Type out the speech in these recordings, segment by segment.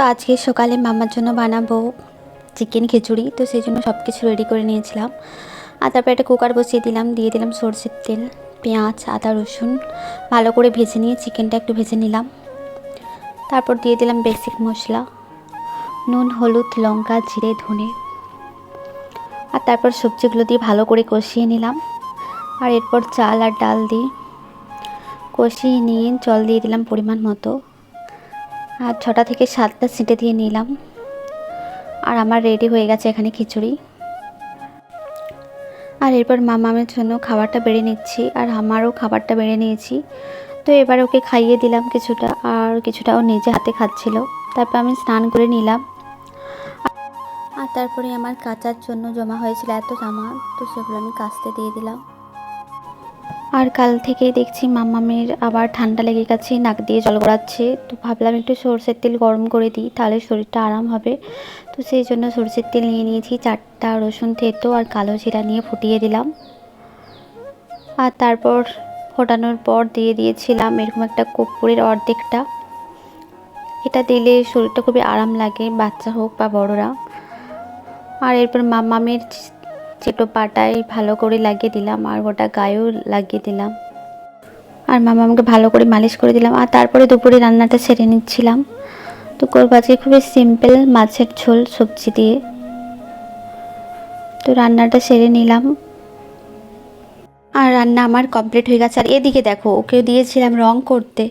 তো আজকে সকালে মামার জন্য বানাবো চিকেন খিচুড়ি। তো সেই জন্য সব কিছু রেডি করে নিয়েছিলাম। আর তারপর একটা কুকার বসিয়ে দিলাম, দিয়ে দিলাম সর্ষের তেল, পেঁয়াজ, আদা, রসুন। ভালো করে ভেজে নিয়ে চিকেনটা একটু ভেজে নিলাম। তারপর দিয়ে দিলাম বেসিক মশলা, নুন, হলুদ, লঙ্কা, জিরে, ধনে। আর তারপর সবজিগুলো দিয়ে ভালো করে কষিয়ে নিলাম। আর এরপর চাল আর ডাল দিয়ে কষিয়ে নিয়ে জল দিয়ে দিলাম পরিমাণ মতো। আর ছটা থেকে সাতটা সিটে দিয়ে নিলাম। আর আমার রেডি হয়ে গেছে এখানে খিচুড়ি। আর এরপর মামামের জন্য খাবারটা বেড়ে নিচ্ছি আর আমারও খাবারটা বেড়ে নিয়েছি। তো এবার ওকে খাইয়ে দিলাম কিছুটা আর কিছুটা ও নিজে হাতে খাচ্ছিল। তারপর আমি স্নান করে নিলাম। আর তারপরে আমার কাচার জন্য জমা হয়েছিল এত জামা, তো সেগুলো আমি কাচতে দিয়ে দিলাম। আর কাল থেকে দেখছি মামামের আবার ঠান্ডা লেগে গেছে, নাক দিয়ে জল গড়াচ্ছে। তো ভাবলাম একটু সরষের তেল গরম করে দিই, তাহলে শরীরটা আরাম হবে। তো সেই জন্য সরষের তেল নিয়ে নিয়েছি, চারটা রসুন থেতো আর কালো জিরা নিয়ে ফুটিয়ে দিলাম। আর তারপর ফোটানোর পর দিয়ে দিয়েছিলাম এরকম একটা কর্পূরের অর্ধেকটা। এটা দিলে শরীরটা খুবই আরাম লাগে, বাচ্চা হোক বা বড়রা। আর এরপর মামামের চেটো পাটায় ভালো করে লাগিয়ে দিলাম আর গোটা গায়েও লাগিয়ে দিলাম। আর মামা আমাকে ভালো করে মালিশ করে দিলাম। আর তারপরে দুপুরে রান্নাটা সেরে নিচ্ছিলাম। তো করব আজকে খুবই সিম্পল মাছের ঝোল সবজি দিয়ে। তো রান্নাটা সেরে নিলাম। আর রান্না আমার কমপ্লিট হয়ে গেছে। আর এদিকে দেখো ওকে দিয়েছিলাম রং করতে।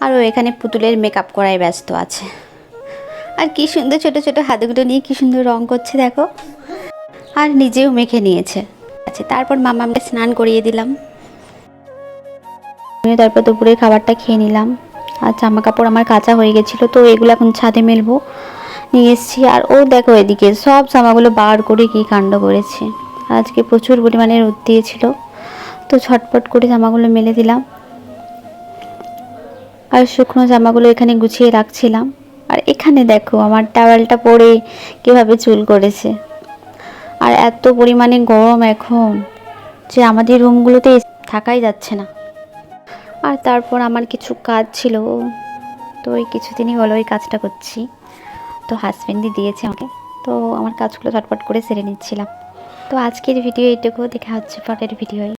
আর ও এখানে পুতুলের মেকআপ করায় ব্যস্ত আছে। আর কি সুন্দর ছোট ছোট হাতগুলো নিয়ে কি সুন্দর রং করছে দেখো। আর নিজেও মেখে নিয়েছে। আচ্ছা তারপর মামা আমাকে স্নান করিয়ে দিলাম। আমিও তারপর দুপুরের খাবারটা খেয়ে নিলাম। আর জামা কাপড় আমার কাঁচা হয়ে গেছিল, তো এগুলো এখন ছাদে মেলবো। নিয়ে এসেছি, আর ও দেখো এদিকে, সব জামাগুলো বার করে কি কাণ্ড করেছে। আজকে প্রচুর পরিমাণে রোদ দিয়েছিল, তো ছটপট করে জামাগুলো মেলে দিলাম। আর শুকনো জামাগুলো এখানে গুছিয়ে রাখছিলাম। আর এখানে দেখো, আমার টাওয়েলটা পরে কীভাবে চুল করেছে। আর এত পরিমাণে গরম এখন যে আমাদের রুমগুলোতে থাকাই যাচ্ছে না। আর তারপর আমার কিছু কাজ ছিল। তো ওই কিছুদিনই হলো ওই কাজটা করছি। তো হাজব্যান্ডই দিয়েছে আমাকে। তো আমার কাজগুলো ঝটপট করে সেরে নিচ্ছিলাম। তো আজকের ভিডিও এইটুকু। দেখা হচ্ছে পরের ভিডিওয়।